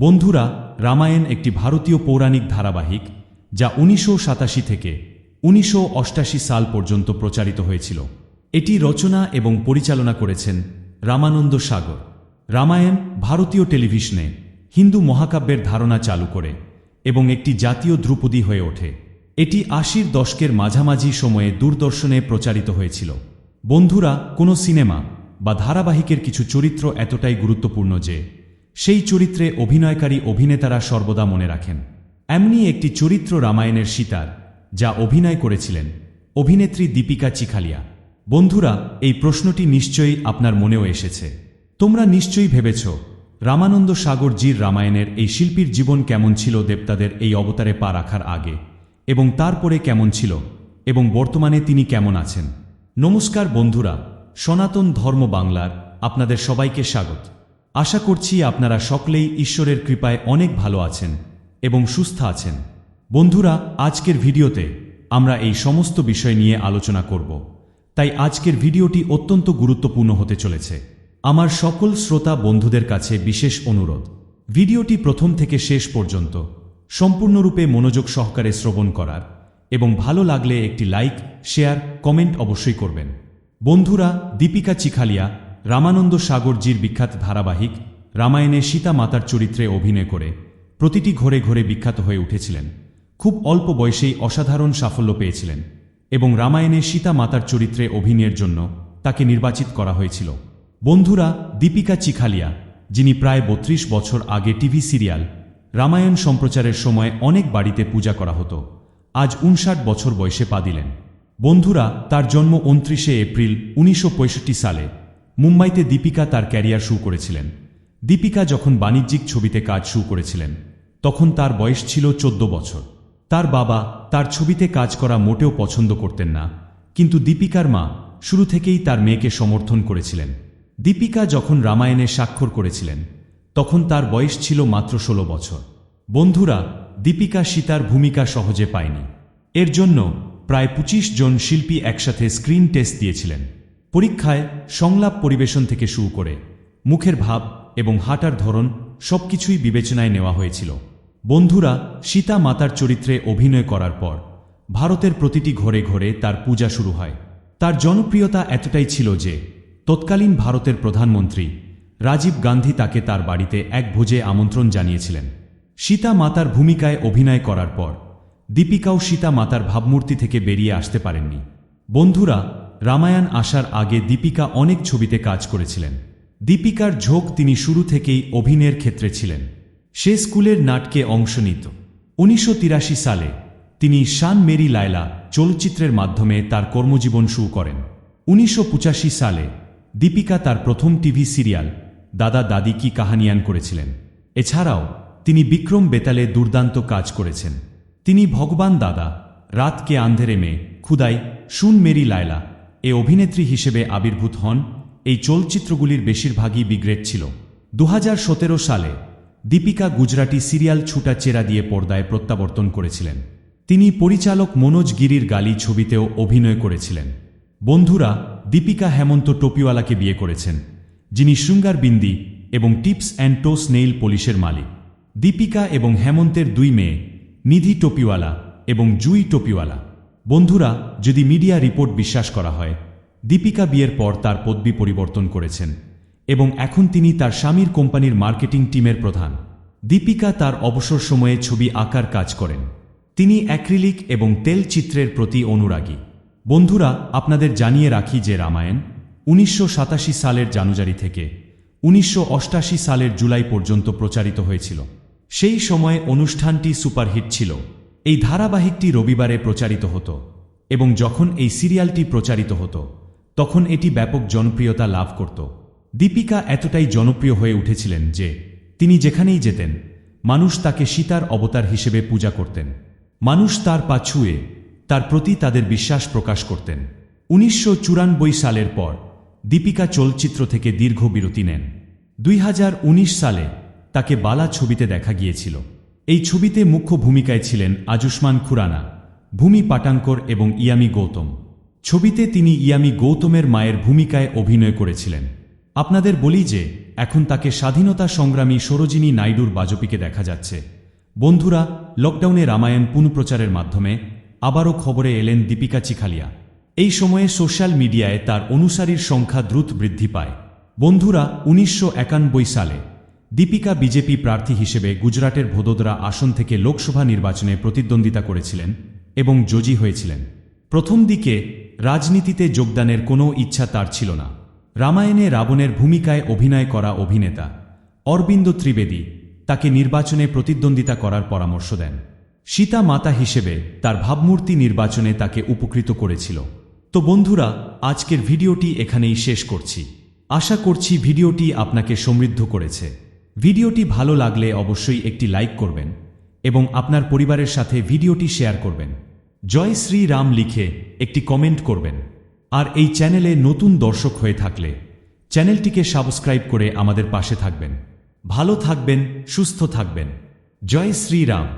বন্ধুরা, রামায়ণ একটি ভারতীয় পৌরাণিক ধারাবাহিক যা উনিশশো সাতাশি থেকে উনিশশো সাল পর্যন্ত প্রচারিত হয়েছিল। এটি রচনা এবং পরিচালনা করেছেন রামানন্দ সাগর। রামায়ণ ভারতীয় টেলিভিশনে হিন্দু মহাকাব্যের ধারণা চালু করে এবং একটি জাতীয় ধ্রুপদী হয়ে ওঠে। এটি আশির দশকের মাঝামাঝি সময়ে দূরদর্শনে প্রচারিত হয়েছিল। বন্ধুরা, কোনো সিনেমা বা ধারাবাহিকের কিছু চরিত্র এতটাই গুরুত্বপূর্ণ যে সেই চরিত্রে অভিনয়কারী অভিনেতারা সর্বদা মনে রাখেন। এমনি একটি চরিত্র রামায়ণের সীতার, যা অভিনয় করেছিলেন, অভিনেত্রী দীপিকা চিখালিয়া। বন্ধুরা, এই প্রশ্নটি নিশ্চয়ই আপনার মনেও এসেছে। তোমরা নিশ্চয়ই ভেবেছ, রামানন্দ সাগরজির রামায়ণের এই শিল্পীর জীবন কেমন ছিল দেবতাদের এই অবতারে পা রাখার আগে, এবং তারপরে কেমন ছিল, এবং বর্তমানে তিনি কেমন আছেন? নমস্কার বন্ধুরা, সনাতন ধর্ম বাংলার আপনাদের সবাইকে স্বাগত। আশা করছি আপনারা সকলেই ঈশ্বরের কৃপায় অনেক ভালো আছেন এবং সুস্থ আছেন। বন্ধুরা, আজকের ভিডিওতে আমরা এই সমস্ত বিষয় নিয়ে আলোচনা করব। তাই আজকের ভিডিওটি অত্যন্ত গুরুত্বপূর্ণ হতে চলেছে। আমার সকল শ্রোতা বন্ধুদের কাছে বিশেষ অনুরোধ। ভিডিওটি প্রথম থেকে শেষ পর্যন্ত সম্পূর্ণরূপে মনোযোগ সহকারে শ্রবণ করার এবং ভালো লাগলে একটি লাইক, শেয়ার, কমেন্ট অবশ্যই করবেন। বন্ধুরা, দীপিকা চিখালিয়া রামানন্দ সাগরজির বিখ্যাত ধারাবাহিক রামায়ণে সীতা মাতার চরিত্রে অভিনয় করে প্রতিটি ঘরে ঘরে বিখ্যাত হয়ে উঠেছিলেন। খুব অল্প বয়সেই অসাধারণ সাফল্য পেয়েছিলেন এবং রামায়ণে সীতা মাতার চরিত্রে অভিনয়ের জন্য তাকে নির্বাচিত করা হয়েছিল। বন্ধুরা, দীপিকা চিখালিয়া, যিনি প্রায় বত্রিশ বছর আগে টিভি সিরিয়াল রামায়ণ সম্প্রচারের সময় অনেক বাড়িতে পূজা করা হতো, আজ উনষাট বছর বয়সে পা দিলেন। বন্ধুরা, তার জন্ম উনত্রিশে এপ্রিল উনিশশো পঁয়ষট্টি সালে। মুম্বাইতে দীপিকা তার ক্যারিয়ার শুরু করেছিলেন। দীপিকা যখন বাণিজ্যিক ছবিতে কাজ শুরু করেছিলেন, তখন তার বয়স ছিল চোদ্দ বছর। তার বাবা তার ছবিতে কাজ করা মোটেও পছন্দ করতেন না, কিন্তু দীপিকার মা শুরু থেকেই তার মেয়েকে সমর্থন করেছিলেন। দীপিকা যখন রামায়ণে স্বাক্ষর করেছিলেন, তখন তার বয়স ছিল মাত্র ষোলো বছর। বন্ধুরা, দীপিকা সীতার ভূমিকা সহজে পায়নি। এর জন্য প্রায় পঁচিশ জন শিল্পী একসাথে স্ক্রিন টেস্ট দিয়েছিলেন। পরীক্ষায় সংলাপ পরিবেশন থেকে শুরু করে মুখের ভাব এবং হাঁটার ধরন সবকিছুই বিবেচনায় নেওয়া হয়েছিল। বন্ধুরা সীতা মাতার চরিত্রে অভিনয় করার পর ভারতের প্রতিটি ঘরে ঘরে তার পূজা শুরু হয়। তার জনপ্রিয়তা এতটাই ছিল যে তৎকালীন ভারতের প্রধানমন্ত্রী রাজীব গান্ধী তাকে তার বাড়িতে এক ভোজে আমন্ত্রণ জানিয়েছিলেন। সীতা মাতার ভূমিকায় অভিনয় করার পর দীপিকাও সীতা মাতার ভাবমূর্তি থেকে বেরিয়ে আসতে পারেননি। বন্ধুরা রামায়ণ আসার আগে দীপিকা অনেক ছবিতে কাজ করেছিলেন। দীপিকার ঝোঁক তিনি শুরু থেকেই অভিনয়ের ক্ষেত্রে ছিলেন। সে স্কুলের নাটকে অংশ নিত। উনিশশো তিরাশি সালে তিনি শান মেরি লায়লা চলচ্চিত্রের মাধ্যমে তার কর্মজীবন শুরু করেন। উনিশশো পঁচাশি সালে দীপিকা তার প্রথম টিভি সিরিয়াল দাদা দাদি কি কাহানিয়ান করেছিলেন। এছাড়াও তিনি বিক্রম বেতালে দুর্দান্ত কাজ করেছেন। তিনি ভগবান দাদা, রাতকে আন্ধেরে মে খুদাই, শুন মেরি লায়লা এ অভিনেত্রী হিসেবে আবির্ভূত হন, এই চলচ্চিত্রগুলির বেশিরভাগই বিগ্রেড ছিল। দু হাজার সতেরো সালে দীপিকা গুজরাটি সিরিয়াল ছুটা চেরা দিয়ে পর্দায় প্রত্যাবর্তন করেছিলেন। তিনি পরিচালক মনোজ গিরির গালি ছবিতেও অভিনয় করেছিলেন। বন্ধুরা, দীপিকা হেমন্ত টোপিওয়ালাকে বিয়ে করেছেন, যিনি শৃঙ্গার বিন্দি এবং টিপস অ্যান্ড টোস নেইল পলিশের মালিক। দীপিকা এবং হেমন্তের দুই মেয়ে, নিধি টোপিওয়ালা এবং জুই টোপিওয়ালা। বন্ধুরা, যদি মিডিয়া রিপোর্ট বিশ্বাস করা হয়, দীপিকা বিয়ের পর তার পদবি পরিবর্তন করেছেন এবং এখন তিনি তার স্বামীর কোম্পানির মার্কেটিং টিমের প্রধান। দীপিকা তার অবসর সময়ে ছবি আঁকার কাজ করেন। তিনি অ্যাক্রিলিক এবং তেল চিত্রের প্রতি অনুরাগী। বন্ধুরা, আপনাদের জানিয়ে রাখি যে রামায়ণ উনিশশো সাতাশি সালের জানুয়ারি থেকে উনিশশো সালের জুলাই পর্যন্ত প্রচারিত হয়েছিল। সেই সময়ে অনুষ্ঠানটি সুপারহিট ছিল। এই ধারাবাহিকটি রবিবারে প্রচারিত হতো এবং যখন এই সিরিয়ালটি প্রচারিত হতো, তখন এটি ব্যাপক জনপ্রিয়তা লাভ করত। দীপিকা এতটাই জনপ্রিয় হয়ে উঠেছিলেন যে, তিনি যেখানেই যেতেন, মানুষ তাকে সীতার অবতার হিসেবে পূজা করতেন। মানুষ তার পা ছুঁয়ে, তার প্রতি তাদের বিশ্বাস প্রকাশ করতেন। উনিশশো চুরানব্বই সালের পর, দীপিকা চলচ্চিত্র থেকে দীর্ঘ বিরতি নেন। দুই হাজার উনিশ সালে তাকে বালা ছবিতে দেখা গিয়েছিল। এই ছবিতে মুখ্য ভূমিকায় ছিলেন আজুষ্মান খুরানা, ভূমি পাটাঙ্কর এবং ইয়ামি গৌতম। ছবিতে তিনি ইয়ামি গৌতমের মায়ের ভূমিকায় অভিনয় করেছিলেন। আপনাদের বলি যে, এখন তাকে স্বাধীনতা সংগ্রামী সরোজিনী নাইডুর বাজপিকে দেখা যাচ্ছে। বন্ধুরা, লকডাউনে রামায়ণ পুনঃপ্রচারের মাধ্যমে আবারও খবরে এলেন দীপিকা চিখালিয়া। এই সময়ে সোশ্যাল মিডিয়ায় তার অনুসারীর সংখ্যা দ্রুত বৃদ্ধি পায়। বন্ধুরা, উনিশশো একানব্বই সালে দীপিকা বিজেপি প্রার্থী হিসেবে গুজরাটের ভোদোদরা আসন থেকে লোকসভা নির্বাচনে প্রতিদ্বন্দ্বিতা করেছিলেন এবং জয়ী হয়েছিলেন। প্রথম দিকে রাজনীতিতে যোগদানের কোনো ইচ্ছা তার ছিল না। রামায়ণে রাবণের ভূমিকায় অভিনয় করা অভিনেতা অরবিন্দ ত্রিবেদী তাকে নির্বাচনে প্রতিদ্বন্দ্বিতা করার পরামর্শ দেন। সীতা মাতা হিসেবে তার ভাবমূর্তি নির্বাচনে তাকে উপকৃত করেছিল। তো বন্ধুরা, আজকের ভিডিওটি এখানেই শেষ করছি। আশা করছি ভিডিওটি আপনাকে সমৃদ্ধ করেছে। ভিডিওটি ভালো লাগলে অবশ্যই একটি লাইক করবেন এবং আপনার পরিবারের সাথে ভিডিওটি শেয়ার করবেন। জয় শ্রী রাম লিখে একটি কমেন্ট করবেন। আর এই চ্যানেলে নতুন দর্শক হয়ে থাকলে চ্যানেলটিকে সাবস্ক্রাইব করে আমাদের পাশে থাকবেন। ভালো থাকবেন, সুস্থ থাকবেন। জয় শ্রী রাম।